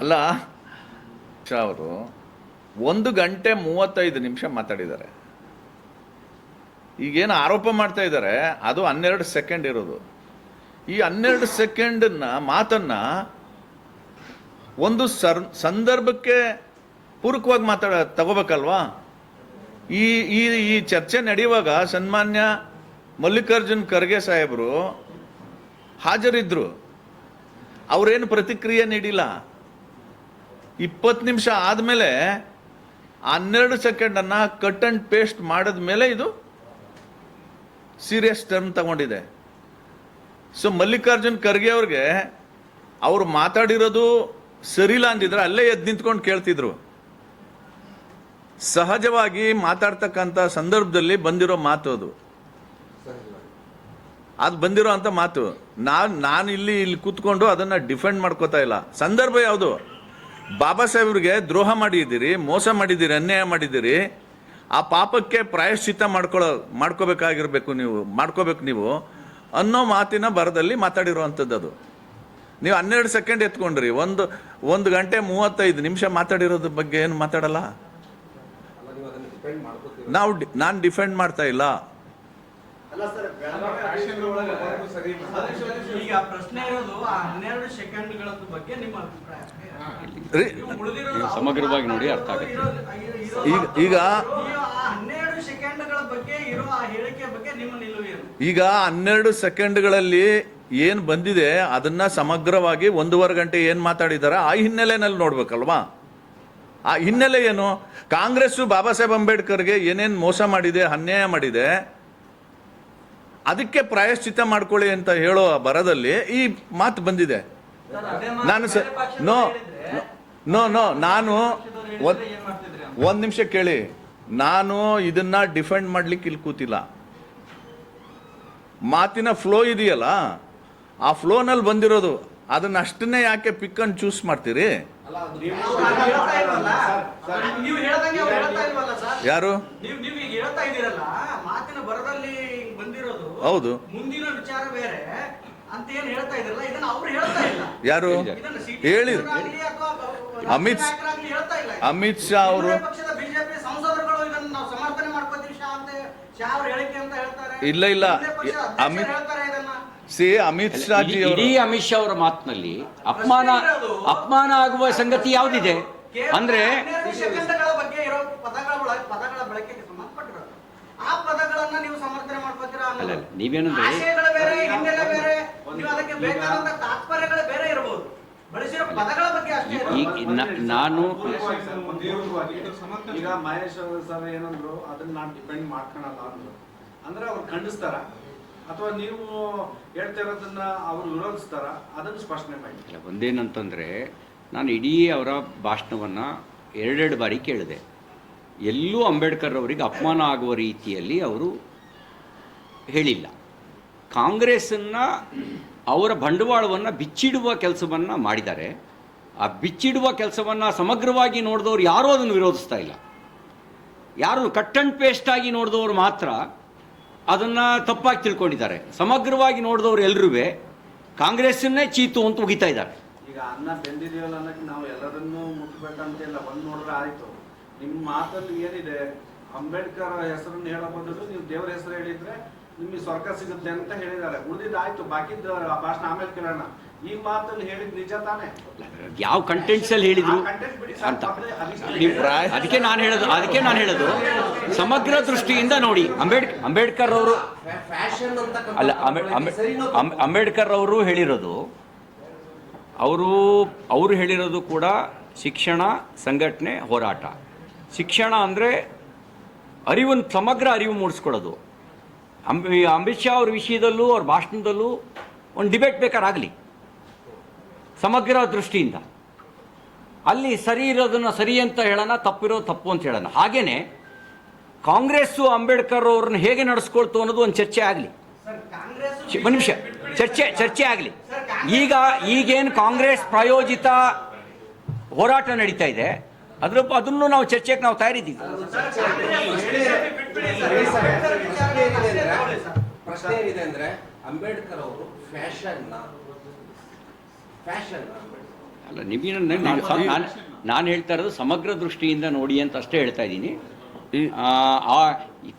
ಅಲ್ಲ ಶಾ ಅವರು ಒಂದು ಗಂಟೆ ಮೂವತ್ತೈದು ನಿಮಿಷ ಮಾತಾಡಿದ್ದಾರೆ. ಈಗೇನು ಆರೋಪ ಮಾಡ್ತಾ ಇದ್ದಾರೆ, ಅದು ಹನ್ನೆರಡು ಸೆಕೆಂಡ್ ಇರೋದು. ಈ ಹನ್ನೆರಡು ಸೆಕೆಂಡನ್ನ ಮಾತನ್ನ ಒಂದು ಸರ್, ಸಂದರ್ಭಕ್ಕೆ ಪೂರಕವಾಗಿ ಮಾತಾಡ, ತಗೋಬೇಕಲ್ವಾ? ಈ ಈ ಈ ಚರ್ಚೆ ನಡೆಯುವಾಗ ಸನ್ಮಾನ್ಯ ಮಲ್ಲಿಕಾರ್ಜುನ್ ಖರ್ಗೆ ಸಾಹೇಬರು ಹಾಜರಿದ್ರು. ಅವರೇನು ಪ್ರತಿಕ್ರಿಯೆ ನೀಡಿಲ್ಲ. ಇಪ್ಪತ್ತು ನಿಮಿಷ ಆದಮೇಲೆ ಹನ್ನೆರಡು ಸೆಕೆಂಡನ್ನು ಕಟ್ ಆ್ಯಂಡ್ ಪೇಸ್ಟ್ ಮಾಡಿದ ಮೇಲೆ ಇದು ಸೀರಿಯಸ್ ಟರ್ನ್ ತಗೊಂಡಿದೆ. ಸೊ ಮಲ್ಲಿಕಾರ್ಜುನ್ ಖರ್ಗೆ ಅವ್ರಿಗೆ ಅವ್ರು ಮಾತಾಡಿರೋದು ಸರಿಲ್ಲ ಅಂದಿದ್ರೆ ಅಲ್ಲೇ ಎದ್ದು ನಿಂತ್ಕೊಂಡು ಕೇಳ್ತಿದ್ರು. ಸಹಜವಾಗಿ ಮಾತಾಡ್ತಕ್ಕಂಥ ಸಂದರ್ಭದಲ್ಲಿ ಬಂದಿರೋ ಮಾತು ಅದು. ಅದು ಬಂದಿರೋ ಅಂತ ಮಾತು. ನಾನು ನಾನು ಇಲ್ಲಿ ಇಲ್ಲಿ ಕೂತ್ಕೊಂಡು ಅದನ್ನು ಡಿಫೆಂಡ್ ಮಾಡ್ಕೋತಾ ಇಲ್ಲ. ಸಂದರ್ಭ ಯಾವುದು? ಬಾಬಾ ಸಾಹೇಬ್ರಿಗೆ ದ್ರೋಹ ಮಾಡಿದ್ದೀರಿ, ಮೋಸ ಮಾಡಿದ್ದೀರಿ, ಅನ್ಯಾಯ ಮಾಡಿದ್ದೀರಿ. ಆ ಪಾಪಕ್ಕೆ ಪ್ರಾಯಶ್ಚಿತ್ತ ಮಾಡ್ಕೊಳ್ಳೋ ಮಾಡ್ಕೋಬೇಕಾಗಿರ್ಬೇಕು ನೀವು, ಮಾಡ್ಕೋಬೇಕು ನೀವು ಅನ್ನೋ ಮಾತಿನ ಬರದಲ್ಲಿ ಮಾತಾಡಿರುವಂಥದ್ದು ಅದು. ನೀವು ಹನ್ನೆರಡು ಸೆಕೆಂಡ್ ಎತ್ಕೊಂಡ್ರಿ, ಒಂದು ಒಂದು ಗಂಟೆ ಮೂವತ್ತೈದು ನಿಮಿಷ ಮಾತಾಡಿರೋದ್ರ ಬಗ್ಗೆ ಏನು ಮಾತಾಡಲ್ಲ? ನಾವು ನಾನು ಡಿಫೆಂಡ್ ಮಾಡ್ತಾ ಇಲ್ಲ. ಈಗ ಪ್ರಶ್ನೆ ಇರೋದು ಆ ಹನ್ನೆರಡು ಸೆಕೆಂಡ್ಗಳ ಬಗ್ಗೆ ನಿಮ್ಮ ಅಭಿಪ್ರಾಯ. ರೀ- ನೀವು ಉಳಿದಿರೋದು ಸಮಗ್ರವಾಗಿ ನೋಡಿ ಅರ್ಥ ಆಗುತ್ತೆ. ಈಗ- ಈಗ- ಹನ್ನೆರಡು ಸೆಕೆಂಡ್ಗಳ ಬಗ್ಗೆ ಇರೋ ಆ ಹೇಳಿಕೆ ಬಗ್ಗೆ ನಿಮ್ಮ ನಿಲುವು ಏನು? ಈಗ ಹನ್ನೆರಡು ಸೆಕೆಂಡ್ಗಳಲ್ಲಿ ಏನು ಬಂದಿದೆ ಅದನ್ನ ಸಮಗ್ರವಾಗಿ ಒಂದೂವರೆ ಗಂಟೆ ಏನು ಮಾತಾಡಿದ್ದಾರೆ ಆ ಹಿನ್ನೆಲೆನಲ್ಲಿ ನೋಡ್ಬೇಕಲ್ವಾ? ಆ ಹಿನ್ನೆಲೆ ಏನು? ಕಾಂಗ್ರೆಸ್ ಬಾಬಾ ಸಾಹೇಬ್ ಅಂಬೇಡ್ಕರ್ಗೆ ಏನೇನು ಮೋಸ ಮಾಡಿದೆ ಅನ್ಯಾಯ ಮಾಡಿದೆ ಅದಕ್ಕೆ ಪ್ರಾಯಶ್ಚಿತ್ತ ಮಾಡ್ಕೊಳ್ಳಿ ಅಂತ ಹೇಳೋ ಬರದಲ್ಲಿ ಈ ಮಾತು ಬಂದಿದೆ. ನಾನು ಸ ನೋ ನೋ ನೋ ನಾನು ಒಂದ್ ನಿಮಿಷ ಕೇಳಿ. ನಾನು ಇದನ್ನ ಡಿಫೆಂಡ್ ಮಾಡ್ಲಿಕ್ಕೆ ಇಲ್ಲಿ ಕೂತಿಲ್ಲ. ಮಾತಿನ ಫ್ಲೋ ಇದೆಯಲ್ಲ ಆ ಫ್ಲೋನಲ್ಲಿ ಬಂದಿರೋದು. ಅದನ್ನ ಅಷ್ಟನ್ನೇ ಯಾಕೆ ಪಿಕ್ ಅಂಡ್ ಚೂಸ್ ಮಾಡ್ತೀರಿ? ಯಾರು? ಹೌದು. ಮುಂದಿನ ವಿಚಾರ ಬೇರೆ. ಅಂತ ಏನ್ ಹೇಳ್ತಾ ಇದ್ರಲ್ಲ ಇದನ್ನ ಅವ್ರು ಹೇಳ್ತಾ ಇಲ್ಲ. ಯಾರು? ಇದನ್ನ ಹೇಳಿ ಆಗ್ಲಿ ಅಥವಾ ಅಮಿತ್ ನಾಯಕರಾಗ್ಲಿ ಹೇಳ್ತಾ ಇಲ್ಲ ಅಮಿತ್ ಶಾ ಅವರು ವಿರೋಧ ಪಕ್ಷದ ಬಿಜೆಪಿ ಸಂಸದರುಗಳು ಇದನ್ನ ನಾವು ಸಮರ್ಥನೆ ಮಾಡ್ಕೋತೀವಿ ಶಾ ಅಂತ ಶಾ ಅವ್ರ ಹೇಳಿಕೆ ಅಂತ ಹೇಳ್ತಾರೆ. ಇಲ್ಲ, ಇಲ್ಲ. ವಿರೋಧ ಪಕ್ಷದ ಅಧ್ಯಕ್ಷರು ಅಮಿತ್- ಹೇಳ್ತಾರೆ ಇದನ್ನ. ಸಿ ಅಮಿತ್ ಶಾ ಇಡೀ- ಅವರು. ಅಮಿತ್ ಶಾ ಅವರ ಮಾತಿನಲ್ಲಿ ಅಪಮಾನ ಅಪಮಾನ ಆಗುವ ಸಂಗತಿ ಯಾವುದಿದೆ? ಕೇವಲ ಅಂದ್ರೆ ಹನ್ನೆರಡು ಸೆಕೆಂಡ್ಗಳ ಬಗ್ಗೆ ಇರೋ ಪದಗಳ ಬಳಕೆ ಪದಗಳ ಬಳಕೆಗೆ ಸಂಬಂಧಪಟ್ಟಿರೋದು ಆ ಪದಗಳನ್ನ ನೀವು ಸಮರ್ಥನೆ ಮಾಡ್ಕೋತೀರಾ ಅಲ್ಲ ಅನ್ನೋದು. ಅಲ್ಲ, ನೀವೇನಂದ್ರೆ ಆಶಯಗಳು ಬೇರೆ ಹಿನ್ನೆಲೆ ಬೇರೆ ನೀವು ಅದಕ್ಕೆ ಬೇಕಾದಂತ ತಾತ್ಪರ್ಯಗಳು ಬೇರೆ ಇರಬಹುದು ಬಳಸಿರೋ ಪದಗಳ ಬಗ್ಗೆ ಅಷ್ಟೇ ಇರೋದು. ನಾನು ಈಗ ಮಹೇಶ್ ಅವರು ಸರ್ ಏನಂದ್ರು ಅದನ್ನ ನಾನು ಡಿಪೆಂಡ್ ಮಾಡ್ಕೊಳಲ್ಲ ಅಂದ್ರು. ಅಂದ್ರೆ ಅವ್ರು ಖಂಡಿಸ್ತಾರ. ಅಥವಾ ನೀವು ಹೇಳ್ತಿರೋದನ್ನ ಅವ್ರು ವಿರೋಧಿಸ್ತಾರ ಅದನ್ನ ಸ್ಪಷ್ಟನೆ ಮಾಡಿ. ಒಂದೇನಂತಂದ್ರೆ ನಾನು ಇಡೀ ಅವರ ಭಾಷಣವನ್ನ ಎರಡೆರಡು ಬಾರಿ ಕೇಳಿದೆ. ಎಲ್ಲೂ ಅಂಬೇಡ್ಕರ್ ಅವರಿಗೆ ಅಪಮಾನ ಆಗುವ ರೀತಿಯಲ್ಲಿ ಅವರು ಹೇಳಿಲ್ಲ. ಕಾಂಗ್ರೆಸ್ಸನ್ನು ಅವರ ಬಂಡವಾಳವನ್ನು ಬಿಚ್ಚಿಡುವ ಕೆಲಸವನ್ನು ಮಾಡಿದ್ದಾರೆ. ಆ ಬಿಚ್ಚಿಡುವ ಕೆಲಸವನ್ನು ಸಮಗ್ರವಾಗಿ ನೋಡಿದವರು ಯಾರೂ ಅದನ್ನು ವಿರೋಧಿಸ್ತಾ ಇಲ್ಲ. ಯಾರು ಕಟ್ ಅಂಡ್ ಪೇಸ್ಟ್ ಆಗಿ ನೋಡಿದವರು ಮಾತ್ರ ಅದನ್ನು ತಪ್ಪಾಗಿ ತಿಳ್ಕೊಂಡಿದ್ದಾರೆ. ಸಮಗ್ರವಾಗಿ ನೋಡಿದವರು ಎಲ್ಲರೂ ಕಾಂಗ್ರೆಸ್ಸನ್ನೇ ಚೀತು ಅಂತ ಉಗಿತಾ ಇದ್ದಾರೆ. ಈಗ ಅನ್ನ ನಾವು ಎಲ್ಲರನ್ನೂ ನೋಡಿದ್ರೆ ಆಯ್ತು. ನಿಮ್ಮ ಮಾತಲ್ಲಿ ಏನಿದೆ? ಅಂಬೇಡ್ಕರ್ ಹೆಸರನ್ನು ಹೇಳೋ ಬದಲು ನೀವು ದೇವರ ಹೆಸರು ಹೇಳಿದ್ರೆ ನಿಮಗೆ ಸ್ವರ್ಗ ಸಿಗುತ್ತೆ ಅಂತ ಹೇಳಿದ್ದಾರೆ. ಉಳಿದಿದ್ದಾಯ್ತು. ಆ ಭಾಷಣ ಆಮೇಲೆ ಕೇಳೋಣ. ಈ ಮಾತಲ್ಲಿ ಹೇಳಿದ್ ನಿಜ ತಾನೇ? ಯಾವ ಕಂಟೆಂಟ್ಸ್ ಅಲ್ಲಿ ಹೇಳಿದ್ರು? ಅಂತ. ಅದಕ್ಕೆ ನಾನು ಹೇಳೋದು ಅದಕ್ಕೆ ನಾನು ಹೇಳೋದು ಸಮಗ್ರ ದೃಷ್ಟಿಯಿಂದ ನೋಡಿ. ಅಂಬೇಡ್ ಅಂಬೇಡ್ಕರ್ ಅವರು ಅಲ್ಲ ಅಂಬೆ- ಅಂಬೆ- ಅಂಬೆ- ಅಂಬೇಡ್ಕರ್ ಅವರು ಹೇಳಿರೋದು ಅವರು ಅವರು ಹೇಳಿರೋದು ಕೂಡ ಶಿಕ್ಷಣ ಸಂಘಟನೆ ಹೋರಾಟ. ಶಿಕ್ಷಣ ಅಂದರೆ ಅರಿವನ್ನು ಸಮಗ್ರ ಅರಿವು ಮೂಡಿಸ್ಕೊಳ್ಳೋದು. ಅಂಬಿ ಅಮಿತ್ ಶಾ ಅವ್ರ ವಿಷಯದಲ್ಲೂ ಅವ್ರ ಭಾಷಣದಲ್ಲೂ ಒಂದು ಡಿಬೇಟ್ ಬೇಕಾರಾಗಲಿ. ಸಮಗ್ರ ದೃಷ್ಟಿಯಿಂದ. ಅಲ್ಲಿ ಸರಿ ಇರೋದನ್ನು ಸರಿ ಅಂತ ಹೇಳೋಣ ತಪ್ಪಿರೋದು ತಪ್ಪು ಅಂತ ಹೇಳೋಣ. ಹಾಗೇ ಕಾಂಗ್ರೆಸ್ಸು ಅಂಬೇಡ್ಕರ್ ಅವ್ರನ್ನ ಹೇಗೆ ನಡೆಸ್ಕೊಳ್ತು ಅನ್ನೋದು ಒಂದು ಚರ್ಚೆ ಆಗಲಿ. ಒಂದು ನಿಮಿಷ. ಚರ್ಚೆ ಚರ್ಚೆ ಆಗಲಿ. ಈಗ ಈಗೇನು ಕಾಂಗ್ರೆಸ್ ಪ್ರಾಯೋಜಿತ ಹೋರಾಟ ನಡೀತಾ ಇದೆ. ಅದ್ರ ಅದನ್ನು ನಾವು ಚರ್ಚೆಗೆ ನಾವು ತಯಾರಿದ್ದೀವಿ. ಪ್ರಶ್ನೆ ಏನಿದೆ ಅಂದ್ರೆ ಅಂಬೇಡ್ಕರ್ ಅವರು ಫ್ಯಾಷನ್ ಫ್ಯಾಷನ್ ಅಲ್ಲ ನಿಮಗೆ ನಾನು ಹೇಳ್ತಾ ಇರೋದು ಸಮಗ್ರ ದೃಷ್ಟಿಯಿಂದ ನೋಡಿ ಅಂತ ಅಷ್ಟೇ ಹೇಳ್ತಾ ಇದ್ದೀನಿ.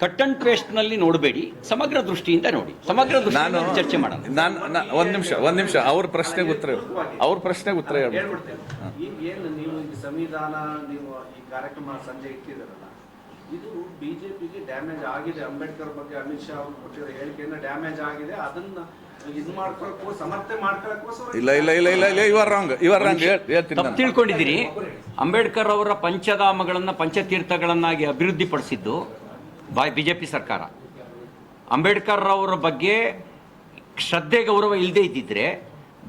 ಕಟ್ ಅಂಡ್ ಪೇಸ್ಟ್ನಲ್ಲಿ ನೋಡಬೇಡಿ ಸಮಗ್ರ ದೃಷ್ಟಿಯಿಂದ ನೋಡಿ. ಸಮಗ್ರ ನಾನು ಚರ್ಚೆ ಮಾಡೋಣ. ನಾನು ಒಂದು ನಿಮಿಷ ಒಂದ್ ನಿಮಿಷ ಅವ್ರ ಪ್ರಶ್ನೆಗೆ ಉತ್ತರ. ಅವ್ರ ಪ್ರಶ್ನೆಗೆ ಉತ್ತರ ಏನು ನೀವು ಈ ಸಂವಿಧಾನ ನೀವು ಈ ಕಾರ್ಯಕ್ರಮ ಸಂಜೆ ಇಟ್ಟಿದ್ದೀರಲ್ಲ ಇದು ಬಿಜೆಪಿಗೆ ಡ್ಯಾಮೇಜ್ ಆಗಿದೆ. ಅಂಬೇಡ್ಕರ್ ಬಗ್ಗೆ ಅಮಿತ್ ಶಾ ಅವರು ಕೊಟ್ಟಿರೋ ಹೇಳಿಕೆಯಿಂದ ಡ್ಯಾಮೇಜ್ ಆಗಿದೆ. ಅದನ್ನ ಇಲ್ಲ ಇಲ್ಲ ಇಲ್ಲ ಇಲ್ಲ ಇಲ್ಲ ಇವರ್ ರಾಂಗ್ ಇವರ್ ರಾಂಗ್ ಹೇಳ್ತೀನಿ ತಪ್ಪು ನಾನು. ತಿಳ್ಕೊಂಡಿದ್ದೀರಿ. ಅಂಬೇಡ್ಕರ್ ಅವರ ಪಂಚಧಾಮಗಳನ್ನ ಪಂಚತೀರ್ಥಗಳನ್ನಾಗಿ ಅಭಿವೃದ್ಧಿಪಡಿಸಿದ್ದು ಜೆ ಬಿಜೆಪಿ ಸರ್ಕಾರ. ಅಂಬೇಡ್ಕರ್ ಅವರ ಬಗ್ಗೆ ಶ್ರದ್ಧೆ ಗೌರವ ಇಲ್ಲದೆ ಇದ್ದಿದ್ರೆ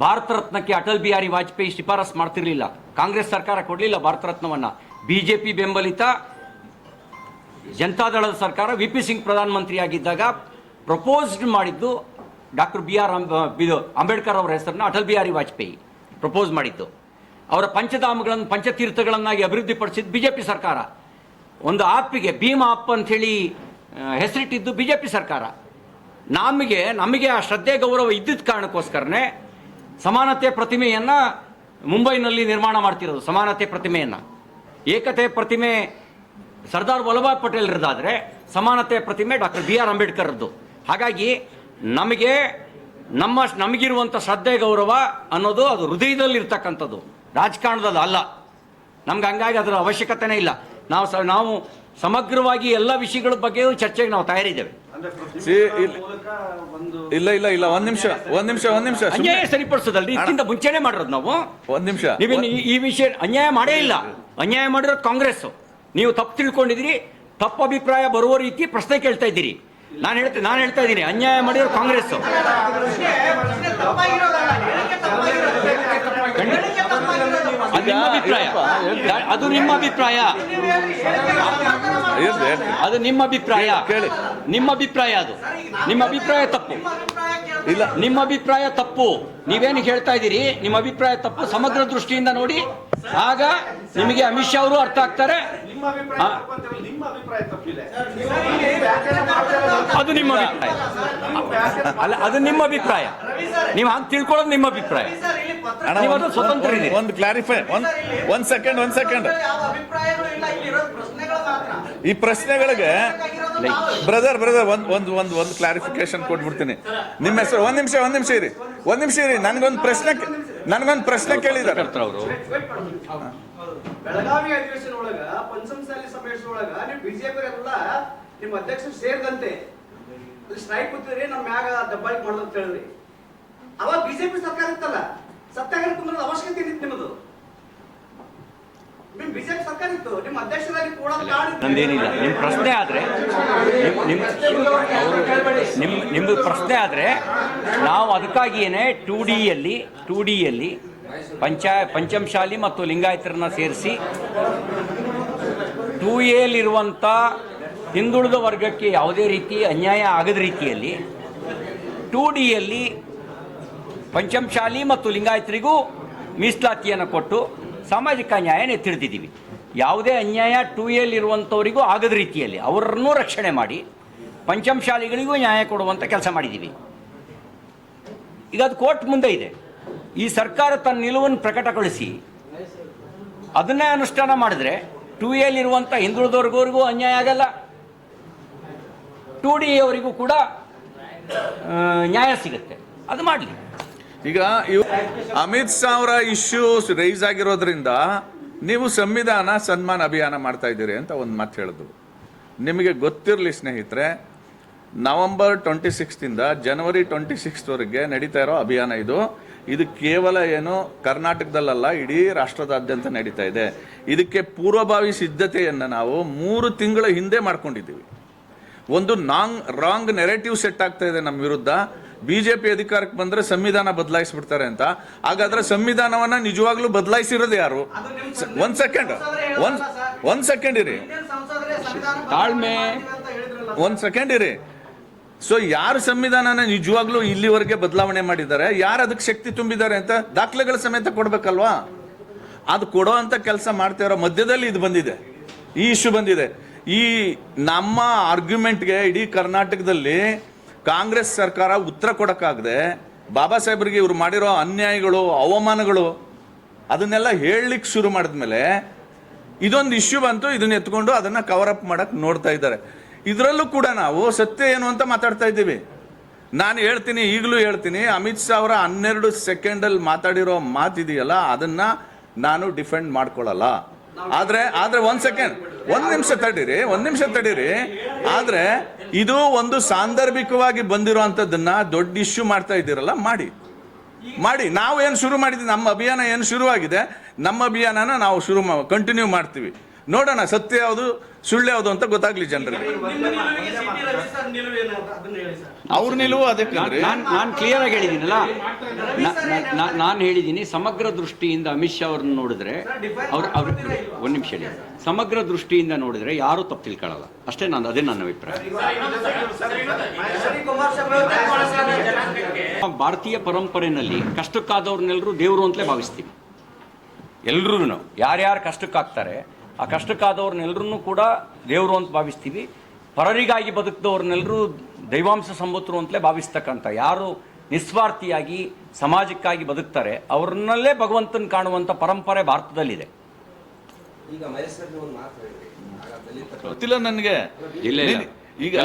ಭಾರತ ರತ್ನಕ್ಕೆ ಅಟಲ್ ಬಿಹಾರಿ ವಾಜಪೇಯಿ ಶಿಫಾರಸ್ ಮಾಡ್ತಿರ್ಲಿಲ್ಲ. ಕಾಂಗ್ರೆಸ್ ಸರ್ಕಾರ ಕೊಡಲಿಲ್ಲ ಭಾರತ ರತ್ನವನ್ನ. ಬಿಜೆಪಿ ಬೆಂಬಲಿತ ಜನತಾದಳದ ಸರ್ಕಾರ ವಿ ಪಿ ಸಿಂಗ್ ಪ್ರಧಾನಮಂತ್ರಿಯಾಗಿದ್ದಾಗ ಪ್ರಪೋಸ್ಡ್ ಮಾಡಿದ್ದು ಡಾಕ್ಟರ್ ಬಿ ಆರ್ ಇದು ಅಂಬೇಡ್ಕರ್ ಅವರ ಹೆಸರನ್ನ ಅಟಲ್ ಬಿಹಾರಿ ವಾಜಪೇಯಿ ಪ್ರಪೋಸ್ ಮಾಡಿದ್ದು. ಅವರ ಪಂಚಧಾಮಗಳನ್ನು, ಪಂಚತೀರ್ಥಗಳನ್ನಾಗಿ ಅಭಿವೃದ್ಧಿಪಡಿಸಿದ್ದು ಬಿ ಜೆ ಪಿ ಸರ್ಕಾರ. ಒಂದು ಆಪ್ಗೆ ಭೀಮ ಆಪ್ ಅಂಥೇಳಿ ಹೆಸರಿಟ್ಟಿದ್ದು ಬಿ ಜೆ ಪಿ ಸರ್ಕಾರ. ನಮಗೆ ನಮಗೆ ಆ ಶ್ರದ್ಧೆ, ಗೌರವ ಇದ್ದಿದ್ದ ಕಾರಣಕ್ಕೋಸ್ಕರನೇ ಸಮಾನತೆ ಪ್ರತಿಮೆಯನ್ನು ಮುಂಬೈನಲ್ಲಿ ನಿರ್ಮಾಣ ಮಾಡ್ತಿರೋದು, ಸಮಾನತೆ ಪ್ರತಿಮೆಯನ್ನು. ಏಕತೆ ಪ್ರತಿಮೆ ಸರ್ದಾರ್ ವಲ್ಲಭಾಯ್ ಪಟೇಲ್ರದ್ದಾದರೆ ಸಮಾನತೆ ಪ್ರತಿಮೆ ಡಾಕ್ಟರ್ ಬಿ ಆರ್ ಅಂಬೇಡ್ಕರ್ದು ಹಾಗಾಗಿ ನಮಗೆ ನಮ್ಮ ನಮಗಿರುವಂಥ ಶ್ರದ್ಧೆ ಗೌರವ ಅನ್ನೋದು ಅದು ಹೃದಯದಲ್ಲಿ ಇರ್ತಕ್ಕಂಥದ್ದು ರಾಜಕಾರಣದಲ್ಲಿ ಅಲ್ಲ. ನಮ್ಗೆ ಹಂಗಾಗಿ ಅದರ ಅವಶ್ಯಕತೆನೇ ಇಲ್ಲ. ನಾವು ಸ ನಾವು ಸಮಗ್ರವಾಗಿ ಎಲ್ಲ ವಿಷಯಗಳ ಬಗ್ಗೆಯೂ ಚರ್ಚೆಗೆ ನಾವು ತಯಾರಿದ್ದೇವೆ. ಇಲ್ಲ- ಮೂಲಕ ಒಂದು ಇಲ್ಲ ಇಲ್ಲ ಇಲ್ಲ ಒಂದ್ ನಿಮಿಷ ಒಂದ್ ನಿಮಿಷ ಒಂದ್ ನಿಮಿಷ. ಅನ್ಯಾಯ ಸರಿಪಡಿಸೋದಲ್ರಿ? ಇದಕ್ಕಿಂತ ಮುಂಚೆನೆ ಮಾಡಿರೋದು ನಾವು. ಒಂದ್ ನಿಮಿಷ. ನೀವೇನು ಈ- ಈ ವಿಷಯ ಅನ್ಯಾಯ ಮಾಡೇ ಇಲ್ಲ. ಅನ್ಯಾಯ ಮಾಡಿರೋದು ಕಾಂಗ್ರೆಸ್ ನೀವು ತಪ್ಪು ತಿಳ್ಕೊಂಡಿದ್ರಿ ತಪ್ಪು ಅಭಿಪ್ರಾಯ ಬರುವ ರೀತಿ ಪ್ರಶ್ನೆ ಕೇಳ್ತಾ ಇದ್ದೀರಿ. ನಾನು ಹೇಳ್ತೀನಿ ನಾನು ಹೇಳ್ತಾ ಇದ್ದೀನಿ ಅನ್ಯಾಯ ಮಾಡಿರೋ ಕಾಂಗ್ರೆಸ್ ಅದು ನಿಮ್ಮ ಅಭಿಪ್ರಾಯ ಅದು ನಿಮ್ಮ ಅಭಿಪ್ರಾಯ. ಅದು ನಿಮ್ಮ ಅಭಿಪ್ರಾಯ ಕೇಳಿ. ನಿಮ್ಮ ಅಭಿಪ್ರಾಯ ಅದು ನಿಮ್ಮ ಅಭಿಪ್ರಾಯ ತಪ್ಪು. ಇಲ್ಲ. ನಿಮ್ಮ ಅಭಿಪ್ರಾಯ ತಪ್ಪು. ನೀವೇನು ಹೇಳ್ತಾ ಇದ್ದೀರಿ? ನಿಮ್ಮ ಅಭಿಪ್ರಾಯ ತಪ್ಪು. ಸಮಗ್ರ ದೃಷ್ಟಿಯಿಂದ ನೋಡಿ. ಆಗ ನಿಮಗೆ ಅಮಿತ್ ಶಾ ಅವರು ಅರ್ಥ ಆಗ್ತಾರೆ. ನಿಮ್ಮ ಅಭಿಪ್ರಾಯ ಆ. ತಪ್ಪು ನಿಮ್ಮ ಅಭಿಪ್ರಾಯ ತಪ್ಪಿದೆ. ಅದು ನಿಮ್ಮ ಅಭಿಪ್ರಾಯ. ಅಲ್ಲ ಅದು ನಿಮ್ಮ ಅಭಿಪ್ರಾಯ. ನೀವು ಹಂಗೆ ತಿಳ್ಕೊಳ್ಳೋದು ನಿಮ್ಮ ಅಭಿಪ್ರಾಯ. ಸರ್ ಇಲ್ಲಿ ಪತ್ರ ಅಣ್ಣ, ನೀವು ಒಂದ್- ಸ್ವತಂತ್ರ ಇದೆ. ಒಂದು ಕ್ಲಾರಿಫೈ ಒಂದ್ ಒಂದ್ ಸೆಕೆಂಡ್ ಒಂದ್ ಸೆಕೆಂಡ್ ಯಾವ ಅಭಿಪ್ರಾಯಗಳು ಇಲ್ಲ ಇಲ್ಲಿ ಪ್ರಶ್ನೆಗಳು ಮಾತ್ರ. ಈ ಪ್ರಶ್ನೆಗಳಿಗೆ. ಬ್ರದರ್ ಬ್ರದರ್ ಒಂದ್ ಒಂದ್ ಒಂದ್ ಒಂದ್ ಕ್ಲಾರಿಫಿಕೇಶನ್ ಕೊಟ್ಬಿಡ್ತೀನಿ. ನಿಮ್ಮ ಹೆಸರು ಒಂದ್ ನಿಮಿಷ ಒಂದ್ ನಿಮಿಷ ಇರಿ. ಒಂದ್ ನಿಮಿಷ ಇರಿ. ನನ್ಗೊಂದ್ ಪ್ರಶ್ನೆ ನನ್ಗೊಂದ್ ಪ್ರಶ್ನೆ ಕೇಳಿದಾರೆ ಅವರು. ಬೆಳಗಾವಿ ಅಧಿವೇಶನ ಒಳಗ ಪಂಚಮಸಾಲಿ ಸಮಾವೇಶ ಒಳಗ ನೀವು ಬಿಜೆಪಿ ಎಲ್ಲ ನಿಮ್ಮ ಅಧ್ಯಕ್ಷರು ಸೇರಿದಂತೆ ಸ್ಟ್ರೈಕ್ ಕೂತಿದ್ರಿ ನಮ್ಮ ಮ್ಯಾಗ ದಬ್ಬಾಳಿಕೆ ಮಾಡೋದು ಅಂತ ಹೇಳಿದ್ರಿ. ಅವಾಗ ಬಿಜೆಪಿ ಸರ್ಕಾರ ಇತ್ತಲ್ಲ? ಸತ್ಯಾಗ್ರಹ ಅವಶ್ಯಕತೆ ಏನಿತ್ತು ನಿಮ್ಮದು ನಿಮ್ ಬಿಜೆಪಿ ಸರ್ಕಾರ ಇತ್ತು ನಿಮ್ಮ ಅಧ್ಯಕ್ಷರಾಗಿ ಕೂಡ ನಂದೇನಿಲ್ಲ. ನಿಮ್ಮ ಪ್ರಶ್ನೆ ಆದರೆ ನಿಮ್ಮ ನಿಮ್ಮ ನಿಮ್ಮದು ಪ್ರಶ್ನೆ ಆದರೆ ನಾವು ಅದಕ್ಕಾಗಿಯೇ ಟು ಡಿಯಲ್ಲಿ ಟೂ ಡಿಯಲ್ಲಿ ಪಂಚಾಯ ಪಂಚಮಶಾಲಿ ಮತ್ತು ಲಿಂಗಾಯತರನ್ನ ಸೇರಿಸಿ ಟು ಎಲ್ಲಿರುವಂಥ ಹಿಂದುಳಿದ ವರ್ಗಕ್ಕೆ ಯಾವುದೇ ರೀತಿ ಅನ್ಯಾಯ ಆಗದ ರೀತಿಯಲ್ಲಿ ಟು ಡಿಯಲ್ಲಿ ಪಂಚಮಶಾಲಿ ಮತ್ತು ಲಿಂಗಾಯತರಿಗೂ ಮೀಸಲಾತಿಯನ್ನು ಕೊಟ್ಟು ಸಾಮಾಜಿಕ ನ್ಯಾಯನ ಎತ್ತಿಡ್ತಿದ್ದೀವಿ ಯಾವುದೇ ಅನ್ಯಾಯ ಟು ಎಲ್ಲಿರುವಂಥವರಿಗೂ ಆಗದ ರೀತಿಯಲ್ಲಿ ಅವರನ್ನೂ ರಕ್ಷಣೆ ಮಾಡಿ ಪಂಚಮಶಾಲಿಗಳಿಗೂ ನ್ಯಾಯ ಕೊಡುವಂಥ ಕೆಲಸ ಮಾಡಿದ್ದೀವಿ. ಈಗ ಅದು ಕೋರ್ಟ್ ಮುಂದೆ ಇದೆ. ಈ ಸರ್ಕಾರ ತನ್ನ ನಿಲುವನ್ನು ಪ್ರಕಟಗೊಳಿಸಿ ಅದನ್ನೇ ಅನುಷ್ಠಾನ ಮಾಡಿದ್ರೆ ಟು ಎಲ್ಲಿರುವಂಥ ಹಿಂದುಳಿದವ್ರಿಗೋರಿಗೂ ಅನ್ಯಾಯ ಆಗಲ್ಲ. ಟು ಡಿ ಅವರಿಗೂ ಕೂಡ ನ್ಯಾಯ ಸಿಗುತ್ತೆ. ಅದು ಮಾಡಲಿ. ಈಗ ಇವ್ ಅಮಿತ್ ಶಾ ಅವರ ಇಶ್ಯೂಸ್ ರೈಸ್ ಆಗಿರೋದ್ರಿಂದ ನೀವು ಸಂವಿಧಾನ ಸನ್ಮಾನ ಅಭಿಯಾನ ಮಾಡ್ತಾ ಇದ್ದೀರಿ ಅಂತ ಒಂದು ಮಾತು ಹೇಳಿದ್ರು ನಿಮಗೆ ಗೊತ್ತಿರಲಿ ಸ್ನೇಹಿತರೆ, ನವೆಂಬರ್ ಟ್ವೆಂಟಿ ಸಿಕ್ಸ್ತಿಂದ ಜನವರಿ ಟ್ವೆಂಟಿ ಸಿಕ್ಸ್ತ್ವರೆಗೆ ನಡೀತಾ ಇರೋ ಅಭಿಯಾನ ಇದು. ಇದು ಕೇವಲ ಏನು ಕರ್ನಾಟಕದಲ್ಲಲ್ಲ, ಇಡೀ ರಾಷ್ಟ್ರದಾದ್ಯಂತ ನಡೀತಾ ಇದೆ. ಇದಕ್ಕೆ ಪೂರ್ವಭಾವಿ ಸಿದ್ಧತೆಯನ್ನು ನಾವು ಮೂರು ತಿಂಗಳ ಹಿಂದೆ ಮಾಡ್ಕೊಂಡಿದ್ದೀವಿ. ಒಂದು ನಾಂಗ್ ರಾಂಗ್ ನೆರೆಟಿವ್ ಸೆಟ್ ಆಗ್ತಾ ಇದೆ ನಮ್ಮ ವಿರುದ್ಧ. ಬಿಜೆಪಿ ಅಧಿಕಾರಕ್ಕೆ ಬಂದ್ರೆ ಸಂವಿಧಾನ ಬದಲಾಯಿಸ್ಬಿಡ್ತಾರೆ ಅಂತ. ಹಾಗಾದ್ರೆ ಸಂವಿಧಾನವನ್ನ ನಿಜವಾಗ್ಲೂ ಬದಲಾಯಿಸಿರೋದು ಯಾರು? ಒಂದ್ ಸೆಕೆಂಡ್ ಒಂದ್ ಒಂದ್ ಸೆಕೆಂಡ್ ಇರಿ. ತಾಳ್ಮೆ. ಅಂತ ಹೇಳಿದ್ರಲ್ಲ ಒಂದ್ ಸೆಕೆಂಡ್ ಇರಿ. ಸೊ ಯಾರು ಸಂವಿಧಾನನ ನಿಜವಾಗ್ಲೂ ಇಲ್ಲಿವರೆಗೆ ಬದಲಾವಣೆ ಮಾಡಿದ್ದಾರೆ? ಯಾರು ಅದಕ್ಕೆ ಶಕ್ತಿ ತುಂಬಿದ್ದಾರೆ ಅಂತ ದಾಖಲೆಗಳ ಸಮೇತ ಕೊಡ್ಬೇಕಲ್ವಾ? ಅದು ಕೊಡೋ ಅಂತ ಕೆಲಸ ಮಾಡ್ತಾ ಇರೋ ಮಧ್ಯದಲ್ಲಿ ಇದು ಬಂದಿದೆ. ಈ ಇಶ್ಯೂ ಬಂದಿದೆ. ಈ ನಮ್ಮ ಆರ್ಗ್ಯುಮೆಂಟ್ಗೆ ಇಡೀ ಕರ್ನಾಟಕದಲ್ಲಿ ಕಾಂಗ್ರೆಸ್ ಸರ್ಕಾರ ಉತ್ತರ ಕೊಡೋಕ್ಕಾಗದೆ ಬಾಬಾ ಸಾಹೇಬ್ರಿಗೆ ಇವ್ರು ಮಾಡಿರೋ ಅನ್ಯಾಯಗಳು, ಅವಮಾನಗಳು, ಅದನ್ನೆಲ್ಲ ಹೇಳಲಿಕ್ಕೆ ಶುರು ಮಾಡಿದ್ಮೇಲೆ ಇದೊಂದು ಇಶ್ಯೂ ಬಂತು, ಇದನ್ನ ಎತ್ಕೊಂಡು ಅದನ್ನ ಕವರ್ ಅಪ್ ಮಾಡಕ್ ನೋಡ್ತಾ ಇದ್ದಾರೆ. ಇದರಲ್ಲೂ ಕೂಡ ನಾವು ಸತ್ಯ ಏನು ಅಂತ ಮಾತಾಡ್ತಾ ಇದ್ದೀವಿ. ನಾನು ಹೇಳ್ತೀನಿ, ಈಗಲೂ ಹೇಳ್ತೀನಿ, ಅಮಿತ್ ಶಾ ಅವರ ಹನ್ನೆರಡು ಸೆಕೆಂಡಲ್ಲಿ ಮಾತಾಡಿರೋ ಮಾತಿದೆಯಲ್ಲ, ಅದನ್ನ ನಾನು ಡಿಫೆಂಡ್ ಮಾಡ್ಕೊಳ್ಳಲ್ಲ. ಆದ್ರೆ ಆದ್ರೆ ಒಂದು ಸೆಕೆಂಡ್ ಒಂದ್ ನಿಮಿಷ ತಡೀರಿ, ಒಂದ್ ನಿಮಿಷ ತಡೀರಿ. ಆದ್ರೆ ಇದು ಒಂದು ಸಾಂದರ್ಭಿಕವಾಗಿ ಬಂದಿರುವಂತದನ್ನ ದೊಡ್ಡ ಇಶ್ಯೂ ಮಾಡ್ತಾ ಇದ್ದೀರಲ್ಲ, ಮಾಡಿ. ಮಾಡಿ. ನಾವು ಏನು ಶುರು ಮಾಡಿದ್ವಿ, ನಮ್ಮ ಅಭಿಯಾನ ಏನು ಶುರುವಾಗಿದೆ, ನಮ್ಮ ಅಭಿಯಾನನ ನಾವು ಶುರು ಕಂಟಿನ್ಯೂ ಮಾಡ್ತೀವಿ. ನೋಡೋಣ ಸತ್ಯ ಯಾವುದು ಸುಳ್ಳು ಯಾವುದು ಅಂತ ಗೊತ್ತಾಗ್ಲಿ ಜನರಿಗೆ. ಅವ್ರ ನಿಲುವು ಅದಕ್ಕೆ ನಾನು ನಾನು ಕ್ಲಿಯರ್ ಆಗಿ ಹೇಳಿದ್ದೀನಲ್ಲ? ನಾನು ಹೇಳಿದ್ದೀನಿ ಸಮಗ್ರ ದೃಷ್ಟಿಯಿಂದ ಅಮಿತ್ ಶಾ ಅವ್ರನ್ನ ನೋಡಿದ್ರೆ ಅವ್ರು ಅವ್ರ ಒಂದು ನಿಮಿಷ ಹೇಳಿ. ಸಮಗ್ರ ದೃಷ್ಟಿಯಿಂದ ನೋಡಿದ್ರೆ ಯಾರೂ ತಪ್ಪು ತಿಳ್ಕೊಳ್ಳಲ್ಲ. ಅಷ್ಟೇ ನಾನು ಅದೇ ನನ್ನ ಅಭಿಪ್ರಾಯ. ಸರಿ ಕುಮಾರಸ್ವಾಮಿ ಅವರು ಭಾರತೀಯ ಪರಂಪರೆಯಲ್ಲಿ ಕಷ್ಟಕ್ಕಾದವ್ರನ್ನೆಲ್ಲರೂ ದೇವರು ಅಂತಲೇ ಭಾವಿಸ್ತೀವಿ. ಎಲ್ರೂ ಯಾರ್ಯಾರು ಕಷ್ಟಕ್ಕಾಗ್ತಾರೆ ಆ ಕಷ್ಟಕ್ಕಾದವ್ರನ್ನೆಲ್ಲರೂ ಕೂಡ ದೇವರು ಅಂತ ಭಾವಿಸ್ತೀವಿ. ಪರರಿಗಾಗಿ ಬದುಕಿದವ್ರನ್ನೆಲ್ಲರೂ ದೈವಾಂಶ ಸಂಬುತ್ತರು ಅಂತಲೇ ಭಾವಿಸ್ತಕ್ಕಂಥ ಯಾರು ನಿಸ್ವಾರ್ಥಿಯಾಗಿ ಸಮಾಜಕ್ಕಾಗಿ ಬದುಕ್ತಾರೆ ಅವ್ರನ್ನಲ್ಲೇ ಭಗವಂತನ ಕಾಣುವಂಥ ಪರಂಪರೆ ಭಾರತದಲ್ಲಿದೆ. ಈಗ ಮೈಸೂರಲ್ಲಿ ಒಂದು ಮಾತು ಹೇಳಿದ್ರಿ. ಆಗ ದಲಿತ ಗೊತ್ತಿಲ್ಲ ನನಗೆ. ಇಲ್ಲ, ಇಲ್ಲ. ಈಗ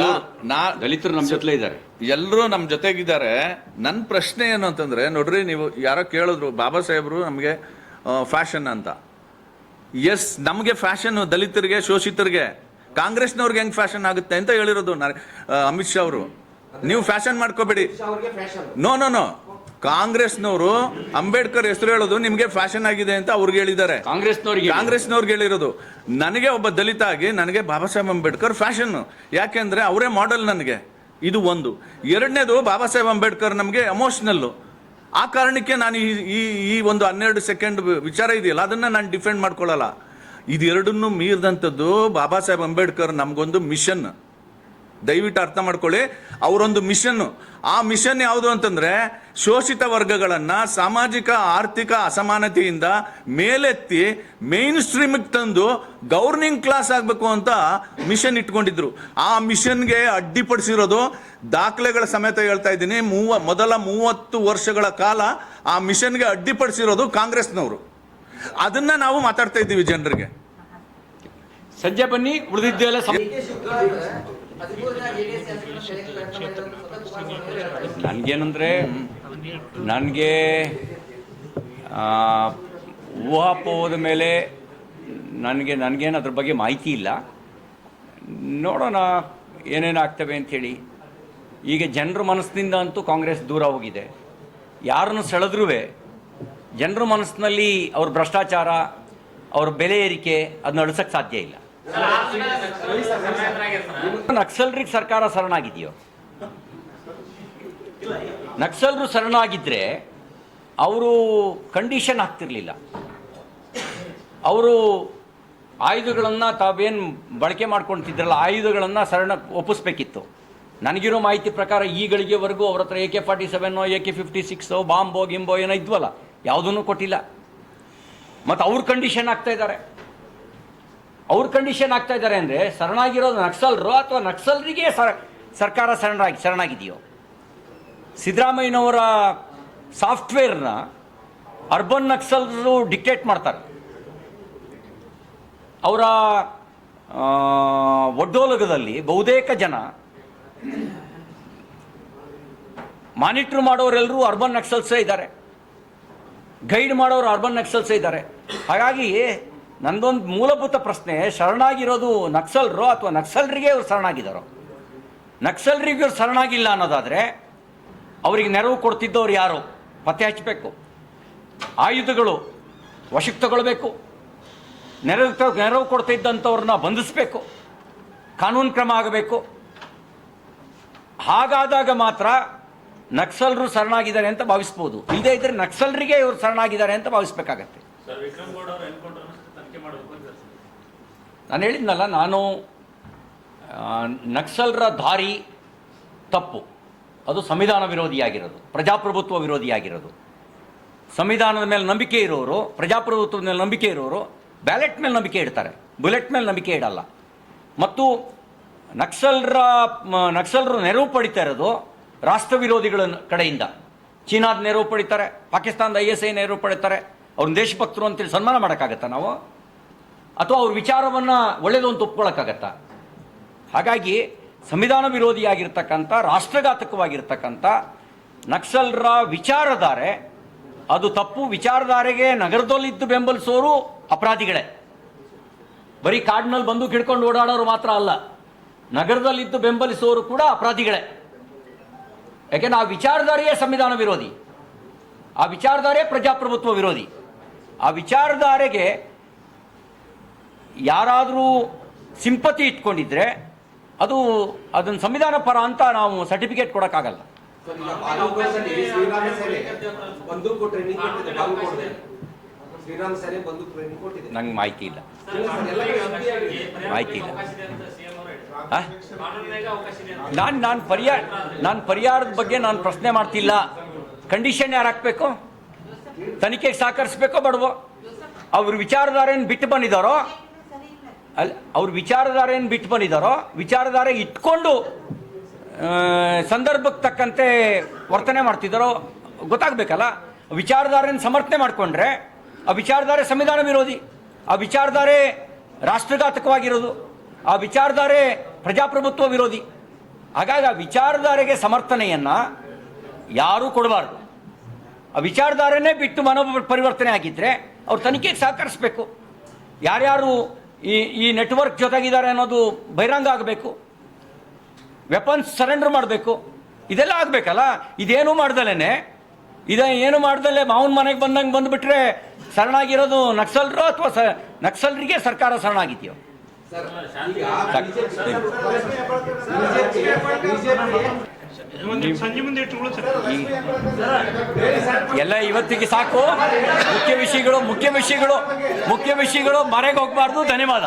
ನಾ ದಲಿತರು ನಮ್ಮ ಜೊತೆ ಇದ್ದಾರೆ. ಎಲ್ಲರೂ ನಮ್ಮ ಜೊತೆಗಿದ್ದಾರೆ. ನನ್ನ ಪ್ರಶ್ನೆ ಏನು ಅಂತಂದ್ರೆ ನೋಡ್ರಿ ನೀವು ಯಾರೋ ಕೇಳಿದ್ರು ಬಾಬಾ ಸಾಹೇಬ್ರು ನಮಗೆ ಫ್ಯಾಷನ್ ಅಂತ. ಎಸ್ ನಮಗೆ ಫ್ಯಾಷನ್ ದಲಿತರಿಗೆ ಶೋಷಿತರಿಗೆ ಕಾಂಗ್ರೆಸ್ನವ್ರಿಗೆ ಹೆಂಗ್ ಫ್ಯಾಷನ್ ಆಗುತ್ತೆ ಅಂತ ಹೇಳಿರೋದು ಅಮಿತ್ ಶಾ ಅವರು. ನೀವು ಫ್ಯಾಷನ್ ಮಾಡ್ಕೋಬೇಡಿ. ಅವ್ರಿಗೆ ಫ್ಯಾಷನ್. No no no. ಕಾಂಗ್ರೆಸ್ನವರು ಅಂಬೇಡ್ಕರ್ ಹೆಸರು ಹೇಳೋದು ನಿಮ್ಗೆ ಫ್ಯಾಷನ್ ಆಗಿದೆ ಅಂತ ಅವ್ರಿಗೆ ಹೇಳಿದ್ದಾರೆ. ಕಾಂಗ್ರೆಸ್ನವ್ರಿಗೆ ಕಾಂಗ್ರೆಸ್ನವ್ರಿಗೆ ಹೇಳಿರೋದು. ನನಗೆ ಒಬ್ಬ ದಲಿತ ಆಗಿ ನನಗೆ ಬಾಬಾ ಸಾಹೇಬ್ ಅಂಬೇಡ್ಕರ್ ಫ್ಯಾಷನ್ ಯಾಕೆಂದ್ರೆ ಅವರೇ ಮಾಡೆಲ್ ನನಗೆ. ಇದು ಒಂದು. ಎರಡನೇದು ಬಾಬಾ ಸಾಹೇಬ್ ಅಂಬೇಡ್ಕರ್ ನಮಗೆ ಎಮೋಷನಲ್ಲು ಆ ಕಾರಣಕ್ಕೆ ನಾನು ಈ ಈ ಒಂದು ಹನ್ನೆರಡು ಸೆಕೆಂಡ್ ವಿಚಾರ ಇದೆಯಲ್ಲ, ಅದನ್ನ ನಾನು ಡಿಫೆಂಡ್ ಮಾಡ್ಕೊಳ್ಳಲ್ಲ. ಇದೆರಡನ್ನು ಮೀರಿದಂಥದ್ದು ಬಾಬಾ ಸಾಹೇಬ್ ಅಂಬೇಡ್ಕರ್ ನಮಗೊಂದು ಮಿಷನ್. ದಯವಿಟ್ಟು ಅರ್ಥ ಮಾಡ್ಕೊಳ್ಳಿ, ಅವರೊಂದು ಮಿಷನ್. ಆ ಮಿಷನ್ ಯಾವುದು ಅಂತಂದ್ರೆ ಶೋಷಿತ ವರ್ಗಗಳನ್ನ ಸಾಮಾಜಿಕ ಆರ್ಥಿಕ ಅಸಮಾನತೆಯಿಂದ ಮೇಲೆತ್ತಿ ಮೇನ್ ಸ್ಟ್ರೀಮಿಗೆ ತಂದು ಗವರ್ನಿಂಗ್ ಕ್ಲಾಸ್ ಆಗಬೇಕು ಅಂತ ಮಿಷನ್ ಇಟ್ಕೊಂಡಿದ್ರು. ಆ ಮಿಷನ್ಗೆ ಅಡ್ಡಿಪಡಿಸಿರೋದು ದಾಖಲೆಗಳ ಸಮೇತ ಹೇಳ್ತಾ ಇದ್ದೀನಿ ಮೂವ ಮೊದಲ ಮೂವತ್ತು ವರ್ಷಗಳ ಕಾಲ ಆ ಮಿಷನ್ಗೆ ಅಡ್ಡಿಪಡಿಸಿರೋದು ಕಾಂಗ್ರೆಸ್ನವರು. ಅದನ್ನ ನಾವು ಮಾತಾಡ್ತಾ ಇದ್ದೀವಿ ಜನರಿಗೆ. ಸಂಜೆ ಬನ್ನಿ ಉಳಿದಿದ್ದೆಲ್ಲ ನನಗೇನಂದರೆ ನನಗೆ ಊಹಾಪೋಹದ ಮೇಲೆ ನನಗೆ, ನನಗೇನು ಅದ್ರ ಬಗ್ಗೆ ಮಾಹಿತಿ ಇಲ್ಲ. ನೋಡೋಣ ಏನೇನು ಆಗ್ತವೆ ಅಂಥೇಳಿ. ಈಗ ಜನರ ಮನಸ್ಸಿನಿಂದ ಅಂತೂ ಕಾಂಗ್ರೆಸ್ ದೂರ ಹೋಗಿದೆ. ಯಾರನ್ನು ಸೆಳೆದ್ರೂ ಜನರ ಮನಸ್ಸಿನಲ್ಲಿ ಅವ್ರ ಭ್ರಷ್ಟಾಚಾರ, ಅವ್ರ ಬೆಲೆ ಏರಿಕೆ ಅದನ್ನ ಅಳಿಸೋಕ್ಕೆ ಸಾಧ್ಯ ಇಲ್ಲ. ನಕ್ಸಲ್ರಿಗೆ ಸರ್ಕಾರ ಶರಣಾಗಿದೆಯೋ ನಕ್ಸಲರು ಶರಣಾಗಿದ್ದರೆ ಅವರು ಕಂಡೀಷನ್ ಆಗ್ತಿರಲಿಲ್ಲ. ಅವರು ಆಯುಧಗಳನ್ನು ತಾವೇನು ಬಳಕೆ ಮಾಡ್ಕೊಳ್ತಿದ್ರಲ್ಲ ಆಯುಧಗಳನ್ನು ಶರಣ ಒಪ್ಪಿಸ್ಬೇಕಿತ್ತು. ನನಗಿರೋ ಮಾಹಿತಿ ಪ್ರಕಾರ ಈ ಗಳಿಗೆವರೆಗೂ ಅವ್ರ ಹತ್ರ ಎ ಕೆ ಫಾರ್ಟಿ ಸೆವೆನ್ನೋ ಎ ಕೆ ಫಿಫ್ಟಿ ಸಿಕ್ಸೋ, ಬಾಂಬೋ, ಗಿಂಬೋ ಏನೋ ಇದ್ವಲ್ಲ, ಯಾವುದನ್ನು ಕೊಟ್ಟಿಲ್ಲ. ಮತ್ತು ಅವ್ರ ಕಂಡೀಷನ್ ಆಗ್ತಾ ಇದ್ದಾರೆ. ಅವ್ರ ಕಂಡೀಷನ್ ಆಗ್ತಾ ಇದ್ದಾರೆ ಅಂದರೆ ಶರಣಾಗಿರೋದು ನಕ್ಸಲರು ಅಥವಾ ನಕ್ಸಲರಿಗೆ ಸರ್ ಸರ್ಕಾರ ಶರಣಾಗಿ ಶರಣಾಗಿದೆಯೋ? ಸಿದ್ದರಾಮಯ್ಯನವರ ಸಾಫ್ಟ್ವೇರ್ನ ಅರ್ಬನ್ ನಕ್ಸಲ್ರು ಡಿಕ್ಟೇಟ್ ಮಾಡ್ತಾರೆ. ಅವರ ಒಡ್ಡೋಲಗದಲ್ಲಿ ಬಹುತೇಕ ಜನ ಮಾನಿಟ್ರ್ ಮಾಡೋರೆಲ್ಲರೂ ಅರ್ಬನ್ ನಕ್ಸಲ್ಸೇ ಇದ್ದಾರೆ. ಗೈಡ್ ಮಾಡೋರು ಅರ್ಬನ್ ನಕ್ಸಲ್ಸೇ ಇದ್ದಾರೆ. ಹಾಗಾಗಿ ನಂದೊಂದು ಮೂಲಭೂತ ಪ್ರಶ್ನೆ, ಶರಣಾಗಿರೋದು ನಕ್ಸಲ್ರು ಅಥವಾ ನಕ್ಸಲ್ರಿಗೆ ಇವ್ರು ಶರಣಾಗಿದ್ದಾರೋ? ನಕ್ಸಲ್ರಿಗೆ ಇವ್ರು ಶರಣಾಗಿಲ್ಲ ಅನ್ನೋದಾದರೆ ಅವರಿಗೆ ನೆರವು ಕೊಡ್ತಿದ್ದವ್ರು ಯಾರು? ಪತ್ತೆ ಹಚ್ಚಬೇಕು. ಆಯುಧಗಳು ವಶಕ್ಕೆ ತಗೊಳ್ಬೇಕು ನೆರವು ನೆರವು ಕೊಡ್ತಿದ್ದಂಥವ್ರನ್ನ ಬಂಧಿಸಬೇಕು. ಕಾನೂನು ಕ್ರಮ ಆಗಬೇಕು. ಹಾಗಾದಾಗ ಮಾತ್ರ ನಕ್ಸಲರು ಶರಣಾಗಿದ್ದಾರೆ ಅಂತ ಭಾವಿಸ್ಬೋದು. ಇಲ್ಲದೇ ಇದ್ರೆ ನಕ್ಸಲರಿಗೆ ಇವರು ಶರಣಾಗಿದ್ದಾರೆ ಅಂತ ಭಾವಿಸ್ಬೇಕಾಗತ್ತೆ. ನಾನು ಹೇಳಿದ್ನಲ್ಲ ನಾನು ನಕ್ಸಲರ ದಾರಿ ತಪ್ಪು. ಅದು ಸಂವಿಧಾನ ವಿರೋಧಿಯಾಗಿರೋದು, ಪ್ರಜಾಪ್ರಭುತ್ವ ವಿರೋಧಿಯಾಗಿರೋದು. ಸಂವಿಧಾನದ ಮೇಲೆ ನಂಬಿಕೆ ಇರೋರು, ಪ್ರಜಾಪ್ರಭುತ್ವದ ಮೇಲೆ ನಂಬಿಕೆ ಇರೋರು, ಬ್ಯಾಲೆಟ್ ಮೇಲೆ ನಂಬಿಕೆ ಇಡ್ತಾರೆ. ಬುಲೆಟ್ ಮೇಲೆ ನಂಬಿಕೆ ಇಡಲ್ಲ. ಮತ್ತು ನಕ್ಸಲ್ರ ನಕ್ಸಲ್ರು ನೆರವು ಪಡಿತಾ ಇರೋದು ರಾಷ್ಟ್ರ ವಿರೋಧಿಗಳ ಕಡೆಯಿಂದ. ಚೀನಾದ ನೆರವು ಪಡಿತಾರೆ, ಪಾಕಿಸ್ತಾನದ ಐ ಎಸ್ ಐ ನೆರವು ಪಡಿತಾರೆ. ಅವ್ರನ್ನ ದೇಶಭಕ್ತರು ಅಂತೇಳಿ ಸನ್ಮಾನ ಮಾಡೋಕ್ಕಾಗತ್ತಾ ನಾವು? ಅಥವಾ ಅವ್ರ ವಿಚಾರವನ್ನು ಒಳ್ಳೆಯದು ಅಂತ ಒಪ್ಕೊಳ್ಳೋಕ್ಕಾಗತ್ತಾ ಹಾಗಾಗಿ ಸಂವಿಧಾನ ವಿರೋಧಿಯಾಗಿರ್ತಕ್ಕಂಥ, ರಾಷ್ಟ್ರಘಾತಕವಾಗಿರ್ತಕ್ಕಂಥ ನಕ್ಸಲ್ರ ವಿಚಾರಧಾರೆ, ಅದು ತಪ್ಪು ವಿಚಾರಧಾರೆಗೆ ನಗರದಲ್ಲಿದ್ದು ಬೆಂಬಲಿಸೋರು ಅಪರಾಧಿಗಳೇ. ಬರೀ ಕಾಡಿನಲ್ಲಿ ಬಂದು ಹಿಡ್ಕೊಂಡು ಓಡಾಡೋರು ಮಾತ್ರ ಅಲ್ಲ, ನಗರದಲ್ಲಿದ್ದು ಬೆಂಬಲಿಸೋರು ಕೂಡ ಅಪರಾಧಿಗಳೇ. ಯಾಕೆಂದ್ರೆ ಆ ವಿಚಾರಧಾರೆಯೇ ಸಂವಿಧಾನ ವಿರೋಧಿ, ಆ ವಿಚಾರಧಾರೆ ಪ್ರಜಾಪ್ರಭುತ್ವ ವಿರೋಧಿ. ಆ ವಿಚಾರಧಾರೆಗೆ ಯಾರಾದರೂ ಸಿಂಪತಿ ಇಟ್ಕೊಂಡಿದ್ರೆ ಅದು ಅದನ್ನು ಸಂವಿಧಾನ ಪರ ಅಂತ ನಾವು ಸರ್ಟಿಫಿಕೇಟ್ ಕೊಡೋಕ್ಕಾಗಲ್ಲ. ನಂಗೆ ಮಾಹಿತಿ ಇಲ್ಲ. ಮಾಹಿತಿ ಇಲ್ಲ. ನಾನು ನಾನು ಪರಿಹಾರ, ನಾನು ಪರಿಹಾರದ ಬಗ್ಗೆ ನಾನು ಪ್ರಶ್ನೆ ಮಾಡ್ತಿಲ್ಲ. ಕಂಡೀಷನ್ ಯಾರು ಹಾಕ್ಬೇಕು? ತನಿಖೆಗೆ ಸಹಕರಿಸ್ಬೇಕೋ ಬಡವೋ? ಅವ್ರ ವಿಚಾರಧಾರೆಯನ್ನು ಬಿಟ್ಟು ಬಂದಿದ್ದಾರೋ? ಅಲ್ಲ ಅವ್ರ ವಿಚಾರಧಾರೆಯನ್ನು ಬಿಟ್ಟು ಬಂದಿದ್ದಾರೋ ವಿಚಾರಧಾರೆ ಇಟ್ಕೊಂಡು ಸಂದರ್ಭಕ್ಕೆ ತಕ್ಕಂತೆ ವರ್ತನೆ ಮಾಡ್ತಿದ್ದಾರೋ ಗೊತ್ತಾಗಬೇಕಲ್ಲ? ವಿಚಾರಧಾರೆಯನ್ನು ಸಮರ್ಥನೆ ಮಾಡಿಕೊಂಡ್ರೆ, ಆ ವಿಚಾರಧಾರೆ ಸಂವಿಧಾನ ವಿರೋಧಿ, ಆ ವಿಚಾರಧಾರೆ ರಾಷ್ಟ್ರಘಾತಕವಾಗಿರೋದು, ಆ ವಿಚಾರಧಾರೆ ಪ್ರಜಾಪ್ರಭುತ್ವ ವಿರೋಧಿ. ಹಾಗಾಗಿ ಆ ವಿಚಾರಧಾರೆಗೆ ಸಮರ್ಥನೆಯನ್ನು ಯಾರೂ ಕೊಡಬಾರ್ದು. ಆ ವಿಚಾರಧಾರೆನೇ ಬಿಟ್ಟು ಮನೋ ಪರಿವರ್ತನೆ ಆಗಿದ್ದರೆ ಅವ್ರು ತನಿಖೆಗೆ ಸಹಕರಿಸಬೇಕು. ಯಾರ್ಯಾರು ಈ ಈ ನೆಟ್ವರ್ಕ್ ಜೊತೆಗಿದ್ದಾರೆ ಅನ್ನೋದು ಬಹಿರಂಗ ಆಗಬೇಕು. ವೆಪನ್ಸ್ ಸರೆಂಡರ್ ಮಾಡಬೇಕು. ಇದೆಲ್ಲ ಆಗಬೇಕಲ್ಲ? ಇದೇನು ಮಾಡ್ದಲೇ ಇದೇ ಏನು ಮಾಡ್ದಲ್ಲೇ ಮಾವನ ಮನೆಗೆ ಬಂದಂಗೆ ಬಂದುಬಿಟ್ರೆ ಶರಣಾಗಿರೋದು ನಕ್ಸಲ್ರು ಅಥವಾ ಸ ನಕ್ಸಲ್ರಿಗೆ ಸರ್ಕಾರ ಶರಣಾಗಿದೆಯೋ? ಸರ್, ಎಲ್ಲ ಇವತ್ತಿಗೆ ಸಾಕು. ಮುಖ್ಯ ವಿಷಯಗಳು ಮುಖ್ಯ ವಿಷಯಗಳು ಮುಖ್ಯ ವಿಷಯಗಳು ಮರೆಗೆ ಹೋಗ್ಬಾರ್ದು. ಧನ್ಯವಾದ.